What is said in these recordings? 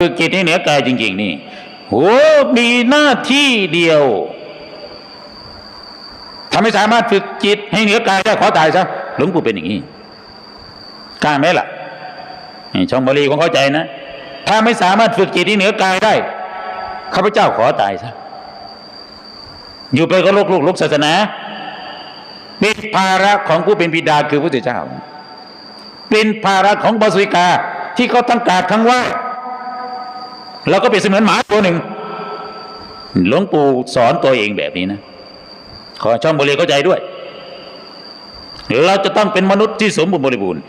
ฝึกจิตให้เหนือกายจริง ๆ นี่โอ้มีหน้าที่เดียวทำไม่สามารถฝึกจิตให้เหนือกายได้ขอตายซะหลวงปู่เป็นอย่างนี้กล้าไหมล่ะช่องบาลีของเข้าใจนะ ถ้าไม่สามารถฝึกจิตให้เหนือกายได้ข้าพเจ้าขอตายซะอยู่ไปก็ลกลูกลุกศาสนาเป็นภาระของผู้เป็นบิดาคือพระพุทธเจ้า เป็นภาระของบาสุิกาที่เขาทั้งกราบทั้งไหว่า เราก็เป็นเสมือนหมาตัวหนึ่งหลวงปู่สอนตัวเองแบบนี้นะ ขอช่องบริเข้าใจด้วย เราจะต้องเป็นมนุษย์ที่สมบูรณ์บริบูรณ์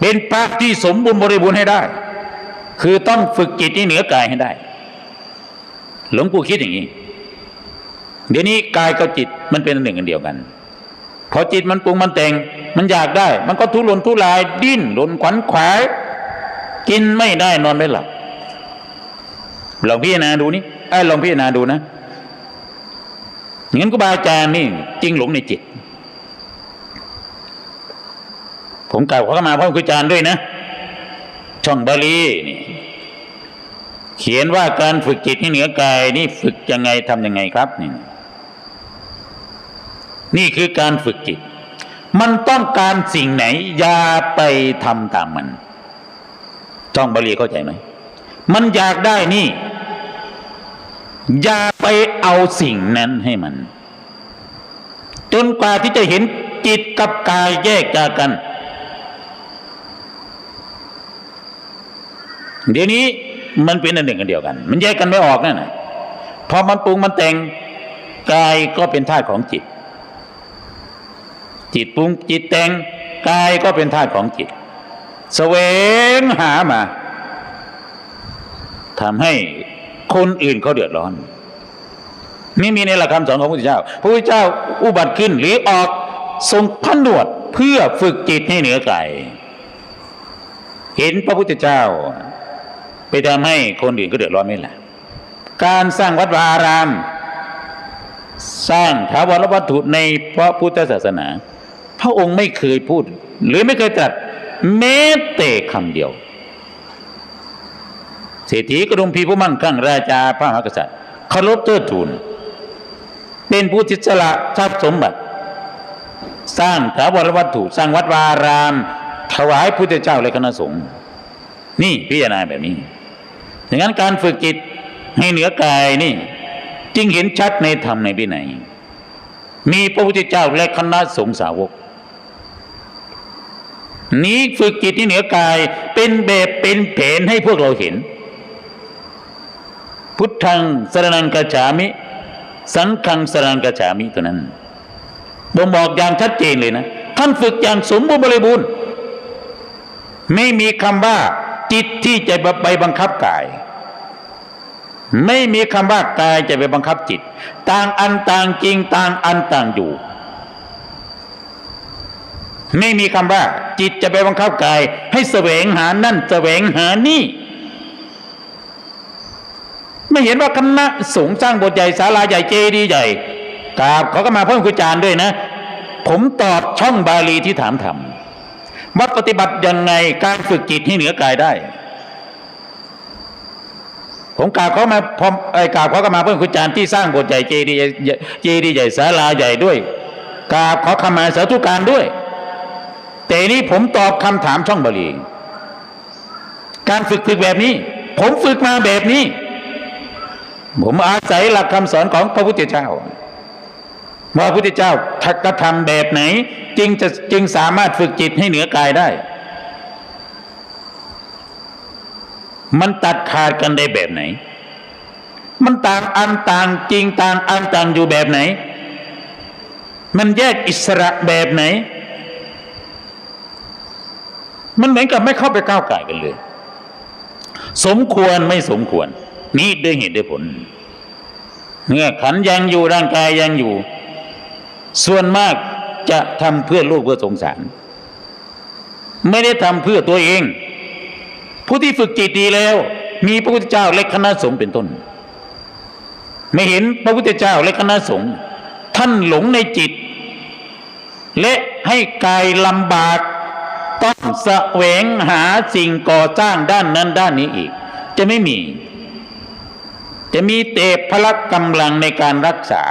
เป็นพระที่สมบูรณ์บริบูรณ์ให้ได้ คือต้องฝึกจิตที่เหนือกายให้ได้ หลวงปู่คิดอย่างนี้ เดี๋ยวนี้กายกับจิตมันเป็นหนึ่งอันเดียวกัน พอจิตมันปรุงมันแต่ง มันอยากได้ มันก็ทุรนทุรายดิ้นรนขวัญขวายกินไม่ได้นอนไม่หลับ ลองพิจารณาดูนี่ไอ้ลองพิจารณาดูนะงั้นก็บาอาจารย์นี่จริงหลงในจิต ผมกล่าวเขามาพระคุณอาจารย์ด้วยนะ ช่องบาลีนี่ เขียนว่าการฝึกจิตให้เหนือกายนี่ฝึกยังไงทำยังไงครับนี่นี่คือการฝึกจิต มันต้องการสิ่งไหน อย่าไปทำตามมันช่องบาลีเข้าใจไหมมันอยากได้นี่ อย่าไปเอาสิ่งนั้นให้มัน จนกว่าที่จะเห็นจิตกับกายแยกจากกัน เดี๋ยวนี้มันเป็นอันหนึ่งอันเดียวกัน มันแยกกันไม่ออกนั่นนะพอมันปรุงมันแต่งกายก็เป็นธาตุของจิต จิตปรุงจิตแต่งกายก็เป็นธาตุของจิตแสวงหามาทำให้ คนอื่นเขาเดือดร้อน นี่มีในหลักคำสอนของพระพุทธเจ้า พระพุทธเจ้าอุบัติขึ้นหรือออกทรงผนหนวดเพื่อฝึกจิตให้เหนือไกายเห็นพระพุทธเจ้า ไปทำให้คนอื่นก็เดือดร้อนไม่ละการสร้างวัดวาอาราม สร้างถาวรวัตถุในพระพุทธศาสนา พระองค์ไม่เคยพูด หรือไม่เคยตรัสแม้แต่คำเดียว ศรษฐีกรุงพีผู้มั่งคั่งราชาพระมหากษัตริย์เคารพเทิดทูน เป็นผู้ทิศละทรัพย์สมบัติ สร้างถาวรวัตถุสร้างวัดวาอาราม ถวายพุทธเจ้าและคณะสงฆ์นี่พิจารณาแบบนี้ดังนั้นการฝึกจิตให้เหนือกายนี่ จึงเห็นชัดในธรรมในวินัยมีพระพุทธเจ้าและคณะสงฆ์สาวก นี้ฝึกจิตที่เหนือกายเป็นแบบเป็นแผนให้พวกเราเห็น พุทธังสรนังกจฉามิ สังฆังสรนังกจฉามิตัวนั้นบ่งบอกอย่างชัดเจนเลยนะท่านฝึกอย่างสมบูรณ์บริบูรณ์ไม่มีคำว่าจิตที่จะไปบังคับกาย ไม่มีคำว่ากายจะไปบังคับจิต ต่างอันต่างจริงต่างอันต่างอยู่ ไม่มีคำว่า จิตจะไปบังคับกาย ให้แสวงหานั่นแสวงหานี่ ไม่เห็นว่าคณะสงฆ์สร้างโบสถ์ใหญ่ศาลาใหญ่เจดีย์ใหญ่กราบเขาก็มาเพิ่มคุยจารย์ด้วยนะ ผมตอบช่องบาลีที่ถามทำว่าปฏิบัติยังไงการฝึกจิตให้เหนือกายได้ ผมกราบเขามาพร้อมไอ้กราบเขาก็มาเพิ่มคุยจารย์ที่สร้างโบสถ์ใหญ่เจดีย์เจดีย์ใหญ่ศาลาใหญ่ด้วยกราบขอขมาสาธุการด้วย แต่นี้ผมตอบคำถามช่องบาลี การฝึกฝึกแบบนี้ ผมฝึกมาแบบนี้ ผมอาศัยหลักคำสอนของพระพุทธเจ้าว่าพระพุทธเจ้าทักกระทำแบบไหน จึงจะจึงสามารถฝึกจิตให้เหนือกายได้ มันตัดขาดกันได้แบบไหน มันต่างอันต่างจริงต่างอันต่างอยู่แบบไหน มันแยกอิสระแบบไหน มันเหมือนกับไม่เข้าไปก้าวไก่กันเลย สมควรไม่สมควร นี่ด้วยเหตุด้วยผล เมื่อขันยังอยู่ร่างกายยังอยู่ ส่วนมากจะทำเพื่อลูกเพื่อสงสาร ไม่ได้ทำเพื่อตัวเอง ผู้ที่ฝึกจิตดีแล้ว มีพระพุทธเจ้าและคณะสงฆ์เป็นต้น ไม่เห็นพระพุทธเจ้าและคณะสงฆ์ท่านหลงในจิต และให้กายลำบากต้องแสวงหาสิ่งก่อสร้างด้านนั้นด้านนี้อีก จะไม่มี จะมีเตพละกำลังในการรักษา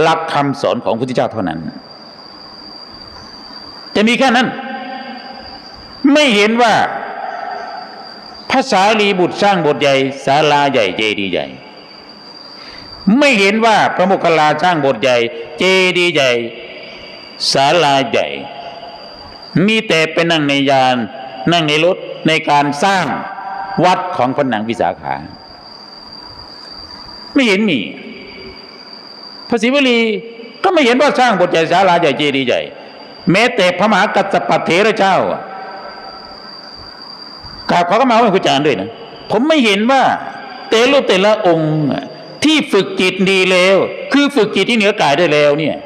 หลักคำสอนของพระพุทธเจ้าเท่านั้น จะมีแค่นั้น ไม่เห็นว่าภาษาลีบุตรสร้างบทใหญ่ศาลาใหญ่เจดีย์ใหญ่ ไม่เห็นว่าพระโมคคัลลาสร้างบทใหญ่ เจดีย์ใหญ่ศาลาใหญ่ มีแต่ไปนั่งในยาน นั่งในรถในการสร้างวัดของพระนางวิสาขา ไม่เห็นมีพระศิวลีก็ไม่เห็นว่าสร้างบทใหญ่ศาลาใหญ่เจดีย์ใหญ่แม้แต่พระมหากัสสปะเถระเจ้าอะกราบเขาก็มาว่าคุณจารย์ด้วยนะผมไม่เห็นว่าแต่ละแต่ละองค์ที่ฝึกจิตดีแล้ว คือฝึกจิตที่เหนือกายได้แล้วเนี่ย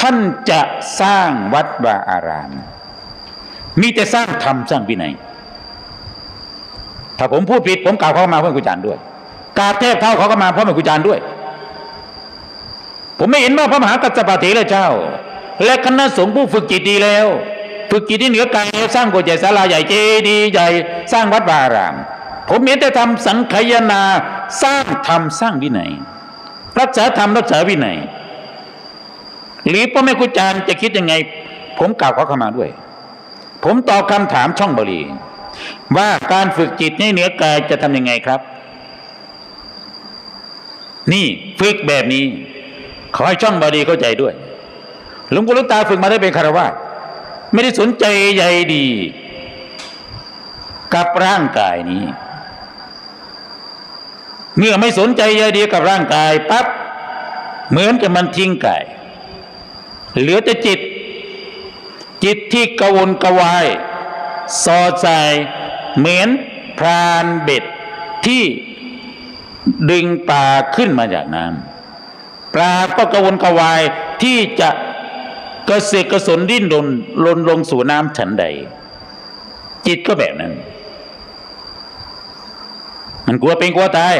ท่านจะสร้างวัดวาอาราม มีแต่สร้างธรรมสร้างวินัยถ้าผมพูดผิดผมกล่าวเขามาเพื่อนคุณจารย์ด้วย กาบเทพเท่าเขาก็มาเพราะเป็นคุจาร์ด้วย ผมไม่เห็นว่าพระมหากัสสปะเถระเจ้า และคณะสงฆ์ผู้ฝึกจิตดีแล้ว ฝึกจิตที่เหนือกายสร้างโบสถ์ใหญ่ศาลาใหญ่เจดีย์ใหญ่สร้างวัดวาราม ผมเห็นแต่ทำสังขยนาสร้างธรรมสร้างวินัยรักษาธรรมรักษาวินัยหรือพ่อแม่ครูอาจารย์จะคิดยังไง ผมกล่าวขอเข้ามาด้วย ผมตอบคำถามช่องบรีว่าการฝึกจิตให้เหนือกายจะทำยังไงครับ นี่ฝึกแบบนี้ ขอให้ช่องบาดีเข้าใจด้วย หลวงปู่หลูกตาฝึกมาได้เป็นคารวะไม่ได้สนใจใยดี กับร่างกายนี้ เมื่อไม่สนใจใยดีกับร่างกายปั๊บเหมือนกับมันทิ้งกายเหลือแต่จิต จิตที่กวนกวาย สอดใส่เหมือนพรานเบ็ดที่ ดึงปลาขึ้นมาจากน้ำปลาก็กระวนกระวายที่จะกระเสกกระสนดิ้นรนลนลงสู่น้ำฉันใด จิตก็แบบนั้น มันกลัวเป็นกลัวตาย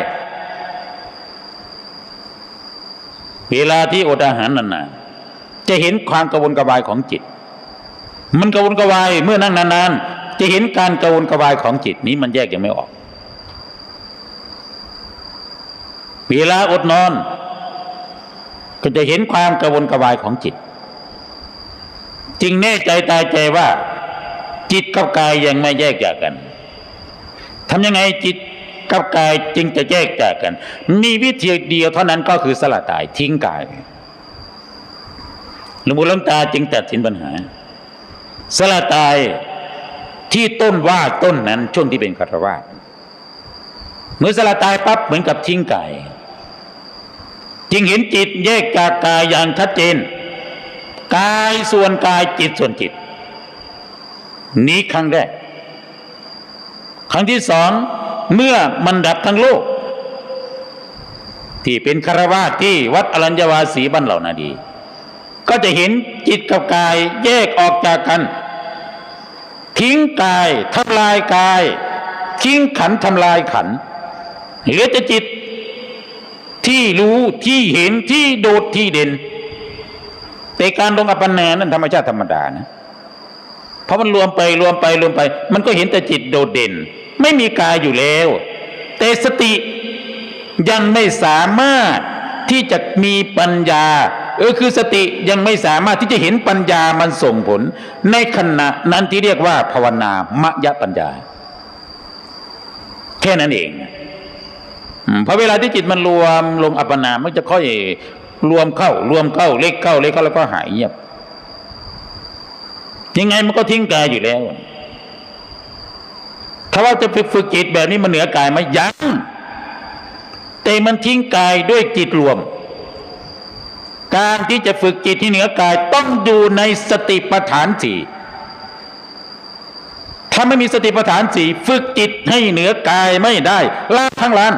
เวลาที่อดอาหารนานๆจะเห็นความกระวนกระวายของจิต มันกระวนกระวายเมื่อนั่งนานๆจะเห็นการกระวนกระวายของจิตนี้มันแยกยังไม่ออก เวลาอดนอน ก็จะเห็นความกระวนกระวายของจิต จึงแน่ใจตายใจว่า จิตกับกายยังไม่แยกจากกันทำยังไงจิตกับกายจึงจะแยกจากกัน มีวิธีเดียวเท่านั้นก็คือสละตายทิ้งกายหลวงปู่ลวงตาจึงตัดสินปัญหา สละตายที่ต้นว่าต้นนั้นช่วงที่เป็นคารวะเมื่อสละตายปั๊บเหมือนกับทิ้งกาย จึงเห็นจิตแยกจากกายอย่างชัดเจน กายส่วนกายจิตส่วนจิต นี้ครั้งแรก ครั้งที่สองเมื่อมันดับทั้งโลก ที่เป็นคารวาที่วัดอรัญญวาสีบ้านเหล่านาดี ก็จะเห็นจิตกับกายแยกออกจากกัน ทิ้งกายทำลายกาย ทิ้งขันทำลายขันเหลือแต่จิต ที่รู้ที่เห็นที่โดดที่เด่น แต่การลงอัปปนานั้นธรรมชาติธรรมดานะเพราะมันรวมไปรวมไปรวมไป มันก็เห็นแต่จิตโดดเด่น ไม่มีกายอยู่แล้ว แต่สติยังไม่สามารถที่จะมีปัญญาเออคือสติยังไม่สามารถที่จะเห็นปัญญามันส่งผล ในขณะนั้นที่เรียกว่า ภาวนามยปัญญา แค่นั้นเอง อืมพอเวลาที่จิตมันรวมลงอัปปนามันจะค่อยรวมเข้า รวมเข้า เล็กเข้า เล็กเข้าแล้วก็หายเงียบ ยังไงมันก็ทิ้งกายอยู่แล้ว ถ้าว่าจะฝึกจิตแบบนี้มันเหนือกายไหมยังแต่มันทิ้งกายด้วยจิตรวม การที่จะฝึกจิตที่เหนือกายต้องอยู่ในสติปัฏฐานสี่ถ้าไม่มีสติปัฏฐานสี่ฝึกจิตให้เหนือกายไม่ได้ล้าทั้งล้าน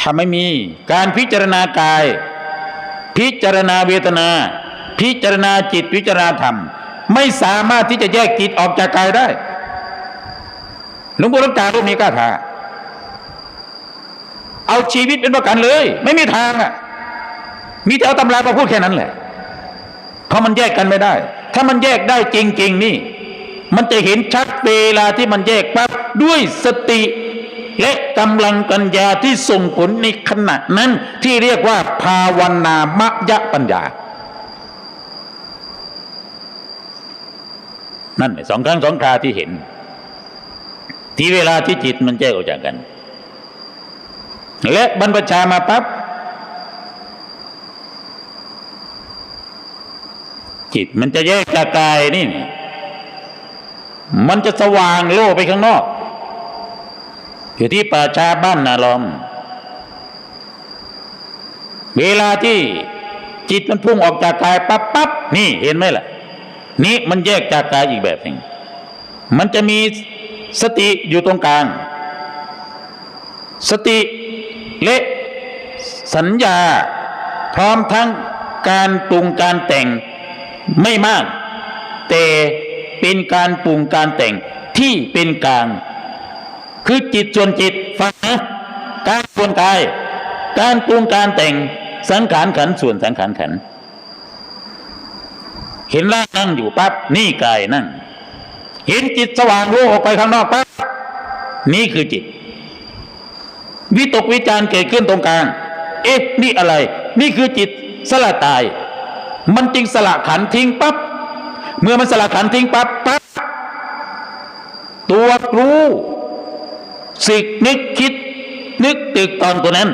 ถ้าไม่มีการพิจารณากาย พิจารณาเวทนา พิจารณาจิตพิจารณาธรรม ไม่สามารถที่จะแยกจิตออกจากกายได้หลวงปู่หลวงตารูปนี้กล้าท้าเอาชีวิตเป็นประกันเลย ไม่มีทางอะ มีแต่เอาตำรามาพูดแค่นั้นแหละ เพราะมันแยกกันไม่ได้ ถ้ามันแยกได้จริง ๆ นี่ มันจะเห็นชัดเวลาที่มันแยกปั๊บด้วยสติ และกำลังปัญญาที่ส่งผลในขณะนั้นที่เรียกว่า ภาวนามยปัญญา นั่นสองครั้งสองคราที่เห็น ที่เวลาที่จิตมันแยกออกจากกัน และบรรพชามาปั๊บจิตมันจะแยกจากกายนี่ มันจะสว่างโล่ไปข้างนอก อยู่ที่ป่าชาบ้านนาลอม เวลาที่จิตมันพุ่งออกจากกายปั๊บปั๊บนี่เห็นไหมล่ะ นี่มันแยกจากกายอีกแบบหนึ่งมันจะมีสติอยู่ตรงกลาง สติและสัญญา พร้อมทั้งการปรุงการแต่งไม่มาก แต่เป็นการปรุงการแต่งที่เป็นกลาง คือจิตส่วนจิตฟังนะการส่วนกาย การปรุงการแต่งสังขารขันส่วนสังขารขัน เห็นร่างนั่งอยู่ปั๊บนี่กายนั่ง เห็นจิตสว่างรู้ออกไปข้างนอกปั๊บนี่คือจิต วิตกวิจารเกิดขึ้นตรงกลาง เอ๊ะนี่อะไร นี่คือจิตสละตาย มันจึงสละขันทิ้งปั๊บเมื่อมันสละขันทิ้งปั๊บปั๊บตัวรู้ สิ่งนึกคิดนึกตึกตอนตัวนั้น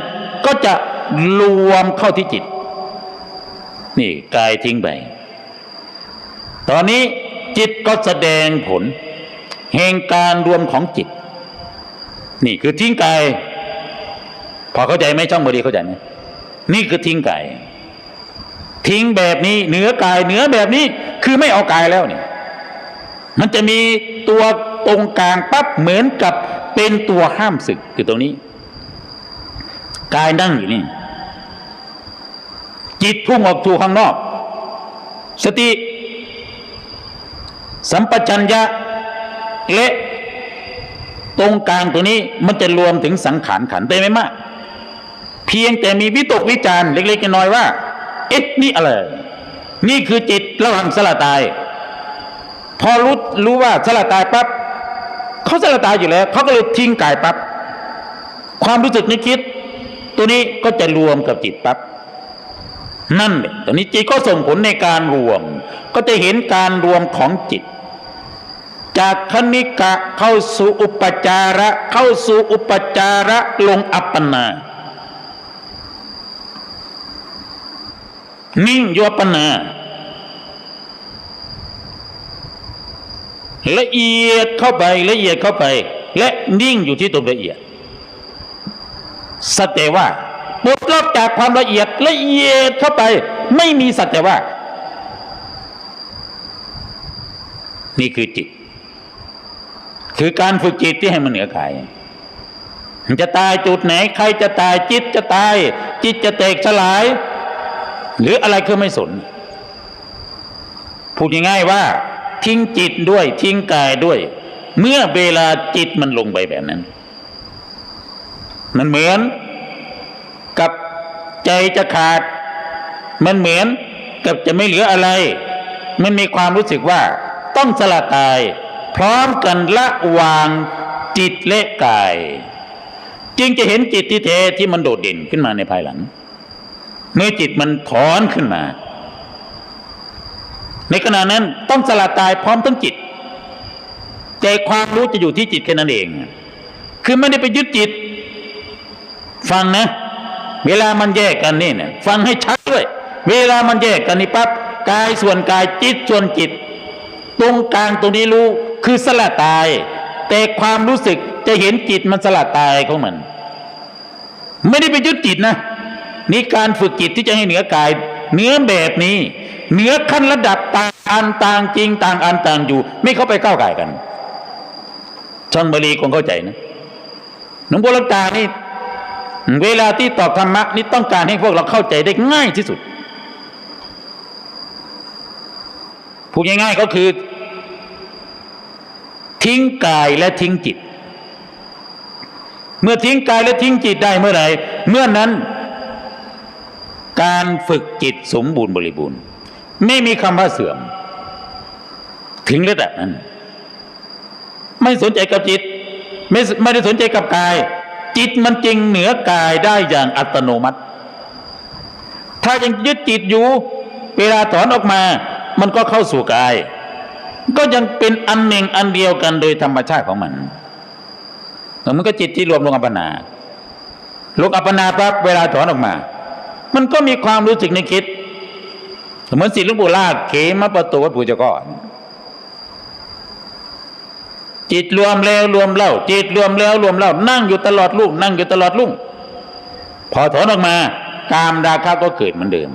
ก็จะรวมเข้าที่จิต นี่กายทิ้งไป ตอนนี้จิตก็แสดงผลแห่งการรวมของจิต นี่คือทิ้งกาย พอเข้าใจไหมช่องบดีเข้าใจไหมนี่คือทิ้งกาย ทิ้งแบบนี้เหนือกายเหนือแบบนี้คือไม่เอากายแล้วนี่มันจะมีตัวตรงกลางปั๊บเหมือนกับ เป็นตัวห้ามศึกคือตรงนี้กายนั่งอยู่นี่ จิตพุ่งออกสู่ข้างนอก สติ สัมปชัญญะและตรงกลางตัวนี้มันจะรวมถึงสังขารขันได้ไม่มาก เพียงแต่มีวิตกวิจารเล็กๆน้อยๆว่า เอ๊ะนี่อะไร นี่คือจิตระหว่างสละตาย พอรู้รู้ว่าสละตายปั๊บ เขาสละตายอยู่แล้วเขาก็เลยทิ้งกายปั๊บความรู้สึกนึกคิด ตัวนี้ก็จะรวมกับจิตปั๊บนั่นแหละตอนนี้จิตก็ส่งผลในการรวม ก็จะเห็นการรวมของจิต จากคณิกะเข้าสู่อุปจาระ เข้าสู่อุปจาระลงอัปปนา นิ่งโยปปนา ละเอียดเข้าไปละเอียดเข้าไป และนิ่งอยู่ที่ตรงละเอียดสัตแต่ว่าปลดล็อกจากความละเอียดละเอียดเข้าไป ไม่มีสัตแต่ว่า นี่คือจิต คือการฝึกจิตที่ให้มันเหนือกายมันจะตายจุดไหน ใครจะตายจิตจะตาย จิตจะแตกสลาย หรืออะไรคือไม่สน พูดง่ายๆว่า ทิ้งจิตด้วย ทิ้งกายด้วย เมื่อเวลาจิตมันลงไปแบบนั้น มันเหมือน กับใจจะขาด มันเหมือนกับจะไม่เหลืออะไร มันมีความรู้สึกว่า ต้องสละกาย พร้อมกันละวางจิตและกาย จึงจะเห็นจิตที่แท้ที่มันโดดเด่นขึ้นมาในภายหลัง เมื่อจิตมันถอนขึ้นมา ในขณะนั้นต้องสละตายพร้อมทั้งจิตแต่ความรู้จะอยู่ที่จิตแค่นั้นเอง คือไม่ได้ไปยึดจิต ฟังนะ เวลามันแยกกันนี่เนี่ยฟังให้ชัดด้วย เวลามันแยกกันนี่ปั๊บกายส่วนกายจิตส่วนจิต ตรงกลางตรงนี้รู้คือสละตาย แต่ความรู้สึกจะเห็นจิตมันสละตายของมัน ไม่ได้ไปยึดจิตนะนี่การฝึกจิตที่จะให้เหนือกาย เนื้อแบบนี้ เหนือขั้นระดับต่างอันต่างจริงต่างอันต่างอยู่ ไม่เข้าไปก้าวไก่กันช่องบาลีคงเข้าใจนะหลวงพ่อลักตานี่เวลาที่ตอบธรรมะนี่ต้องการให้พวกเราเข้าใจได้ง่ายที่สุดพูดง่ายๆก็คือ ทิ้งกายและทิ้งจิต เมื่อทิ้งกายและทิ้งจิตได้เมื่อไหร่เมื่อนั้น การฝึกจิตสมบูรณ์บริบูรณ์ ไม่มีคำว่าเสื่อม ถึงระดับนั้น ไม่สนใจกับจิต ไม่ไม่ได้สนใจกับกาย จิตมันจริงเหนือกายได้อย่างอัตโนมัติ ถ้ายังยึดจิตอยู่ เวลาถอนออกมา มันก็เข้าสู่กาย ก็ยังเป็นอันหนึ่งอันเดียวกันโดยธรรมชาติของมันมันก็จิตที่รวมลงอัปปนาลงอัปปนาปั๊บเวลาถอนออกมา มันก็มีความรู้สึกในคิด เหมือนสิลุงปู่ลากเขมาประตูวัดปู่เจ้าก้อนจิตรวมแล้วรวมเล่า จิตรวมแล้วรวมเล่า นั่งอยู่ตลอดลุ่งนั่งอยู่ตลอดลุ่งพอถอนออกมากามราคะก็เกิดเหมือนเดิม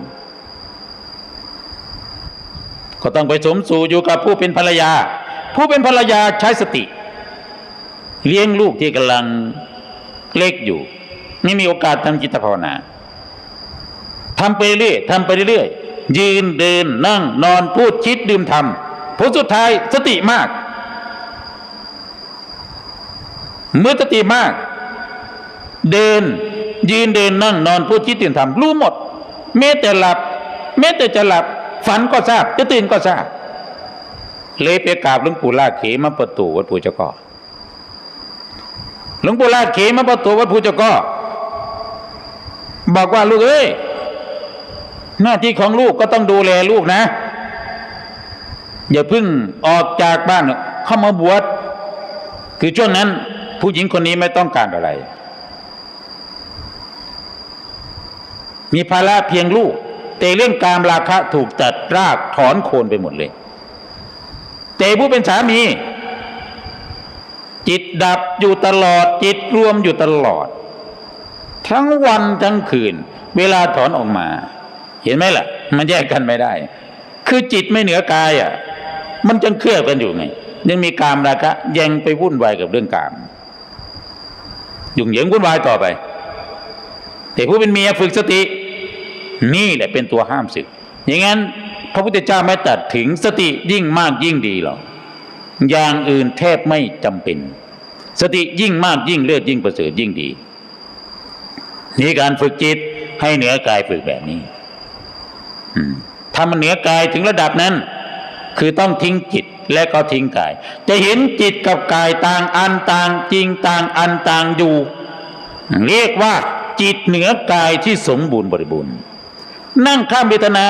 ก็ต้องไปสมสู่อยู่กับผู้เป็นภรรยา ผู้เป็นภรรยาใช้สติ เลี้ยงลูกที่กำลังเล็กอยู่ ไม่มีโอกาสทำจิตภาวนาทำไปเรื่อยทำไปเรื่อย ยืนเดินนั่งนอนพูดคิดดื่มทำผลสุดท้ายสติมาก เมื่อสติมาก เดินยืนเดินนั่งนอนพูดคิดตื่นทำรู้หมดแม้แต่หลับแม้แต่จะหลับฝันก็ทราบจะตื่นก็ทราบ เลยไปกราบหลวงปู่ลาเขมาประตูวัดภูเจ้าก่อหลวงปู่ลาเขมาประตูวัดภูเจ้าก่อบอกว่าลูกเอ้ย หน้าที่ของลูกก็ต้องดูแลลูกนะ อย่าเพิ่งออกจากบ้านเข้ามาบวชคือช่วงนั้น ผู้หญิงคนนี้ไม่ต้องการอะไร มีภาระเพียงลูก แต่เรื่องการราคะถูกตัดรากถอนโคนไปหมดเลย แต่ผู้เป็นสามี จิตดับอยู่ตลอด จิตรวมอยู่ตลอด ทั้งวันทั้งคืน เวลาถอนออกมา เห็นไหมล่ะ มันแยกกันไม่ได้ คือจิตไม่เหนือกายอะ มันจังเคลือบกันอยู่ไงยังมีกามราคะยังไปวุ่นวายกับเรื่องกามยุ่งเหยิงวุ่นวายต่อไป แต่ผู้เป็นเมียฝึกสติ นี่แหละเป็นตัวห้ามศึก อย่างนั้น พระพุทธเจ้าไม่ตัดถึงสติยิ่งมากยิ่งดีหรอกอย่างอื่นแทบไม่จำเป็น สติยิ่งมากยิ่งเลิศยิ่งประเสริฐยิ่งดี นี่การฝึกจิตให้เหนือกายฝึกแบบนี้ ถ้ามันเหนือกายถึงระดับนั้น คือต้องทิ้งจิตและก็ทิ้งกาย จะเห็นจิตกับกายต่างอันต่างจริงต่างอันต่างอยู่ เรียกว่าจิตเหนือกายที่สมบูรณ์บริบูรณ์ นั่งข้ามเวทนา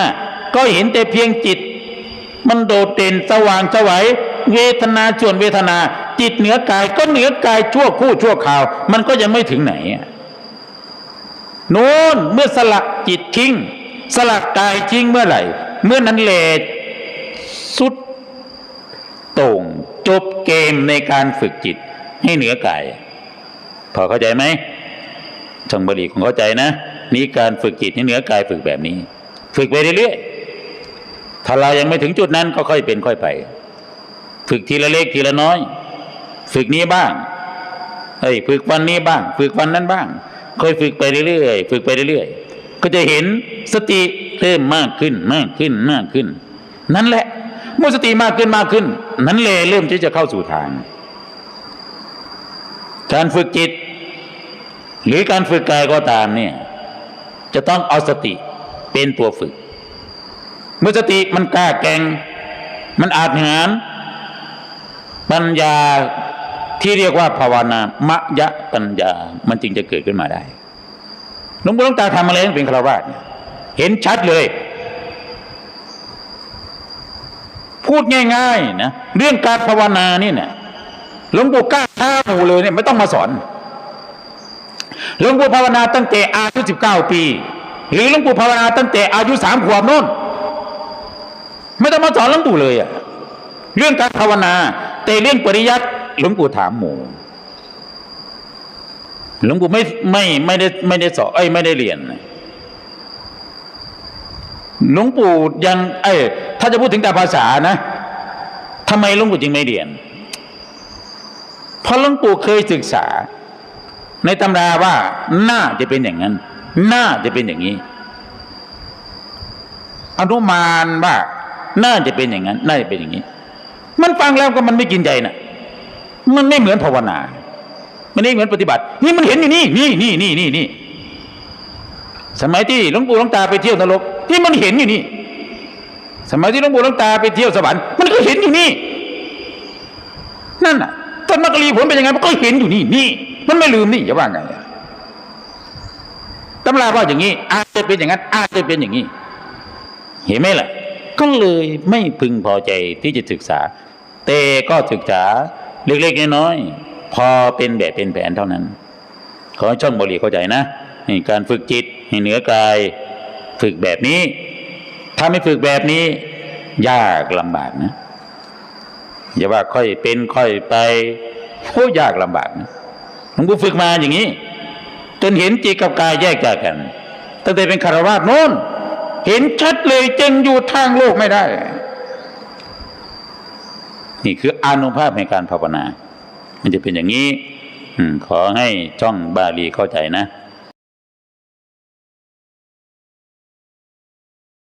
ก็เห็นแต่เพียงจิต มันโดดเด่นสว่างสวัยเวทนาส่วนเวทนา จิตเหนือกายก็เหนือกายชั่วคู่ชั่วข่าว มันก็ยังไม่ถึงไหนโน้นเมื่อสละจิตทิ้ง สละกายทิ้งเมื่อไหร่ เมื่อนั้นเลสุดต่งจบเกมในการฝึกจิตให้เหนือกาย พอเข้าใจไหมช่างบรีของเข้าใจนะ นี่การฝึกจิตให้เหนือกายฝึกแบบนี้ ฝึกไปเรื่อยๆถ้าเรายังไม่ถึงจุดนั้นก็ค่อยเป็นค่อยไป ฝึกทีละเล็กทีละน้อย ฝึกนี้บ้างเอ้ยฝึกวันนี้บ้าง ฝึกวันนั้นบ้าง ค่อยฝึกไปเรื่อยๆฝึกไปเรื่อยๆ ก็จะเห็นสติเพิ่มมากขึ้นมากขึ้นมากขึ้น นั่นแหละเมื่อสติมากขึ้นมากขึ้น นั้นเลยเริ่มที่จะเข้าสู่ทาง การฝึกจิต หรือการฝึกกายก็ตามเนี่ยจะต้องเอาสติเป็นตัวฝึก เมื่อสติมันกล้าแกง มันอาจหารปัญญาที่เรียกว่าภาวนามะยะปัญญา มันจึงจะเกิดขึ้นมาได้ หลวงปู่หลวงตาทำอะไรเป็นคารวะเนี่ยเห็นชัดเลย พูดง่ายๆนะเรื่องการภาวนานี่เนี่ยหลวงปู่กล้าท้าหมู่เลยเนี่ยไม่ต้องมาสอนหลวงปู่ภาวนาตั้งแต่อายุสิบเก้าปี หรือหลวงปู่ภาวนาตั้งแต่อายุสามขวบโน่นไม่ต้องมาสอนหลวงปู่เลยอะเรื่องการภาวนา แต่เรื่องปริยัติหลวงปู่ถามหมู่ หลวงปู่ไม่ไม่ไม่ได้ไม่ได้สอนเอ้ยไม่ได้เรียนหลวงปู่ยัง เอ้ยถ้าจะพูดถึงแต่ภาษานะทำไมหลวงปู่จึงไม่เรียน เพราะหลวงปู่เคยศึกษา ในตำราว่าน่าจะเป็นอย่างนั้น น่าจะเป็นอย่างนี้อนุมานว่าน่าจะเป็นอย่างนั้น น่าจะเป็นอย่างนี้ มันฟังแล้วก็มันไม่กินใจนะมันไม่เหมือนภาวนา มันไม่เหมือนปฏิบัติ นี่มันเห็นอยู่นี่นี่นี่นี่นี่นี่สมัยที่หลวงปู่หลวงตาไปเที่ยวนรกที่มันเห็นอยู่นี่ สมัยที่หลวงปู่หลวงตาไปเที่ยวสวรรค์มันก็เห็นอยู่นี่ นั่นน่ะท่านมักกะลีผลเป็นยังไงมันก็เห็นอยู่นี่นี่ มันไม่ลืมนี่อย่าว่าไงตำราว่าอย่างนี้ อาจจะเป็นอย่างนั้น อาจจะเป็นอย่างนี้ เห็นไหมล่ะ ก็เลยไม่พึงพอใจที่จะศึกษา แต่ก็ศึกษาเล็กๆน้อยๆ พอเป็นแบบเป็นแผนเท่านั้น ขอให้ช่องบริเข้าใจนะนี่การฝึกจิตให้เหนือกาย ฝึกแบบนี้ ถ้าไม่ฝึกแบบนี้ ยากลำบากนะอย่าว่าค่อยเป็นค่อยไปโอ้ยากลำบากนะหลวงปู่ฝึกมาอย่างนี้ จนเห็นจิตกับกายแยกจากกันตั้งแต่เป็นคารวาสโน้นเห็นชัดเลยจึงอยู่ทางโลกไม่ได้ นี่คืออานุภาพในการภาวนา มันจะเป็นอย่างนี้ขอให้ช่องบาลีเข้าใจนะ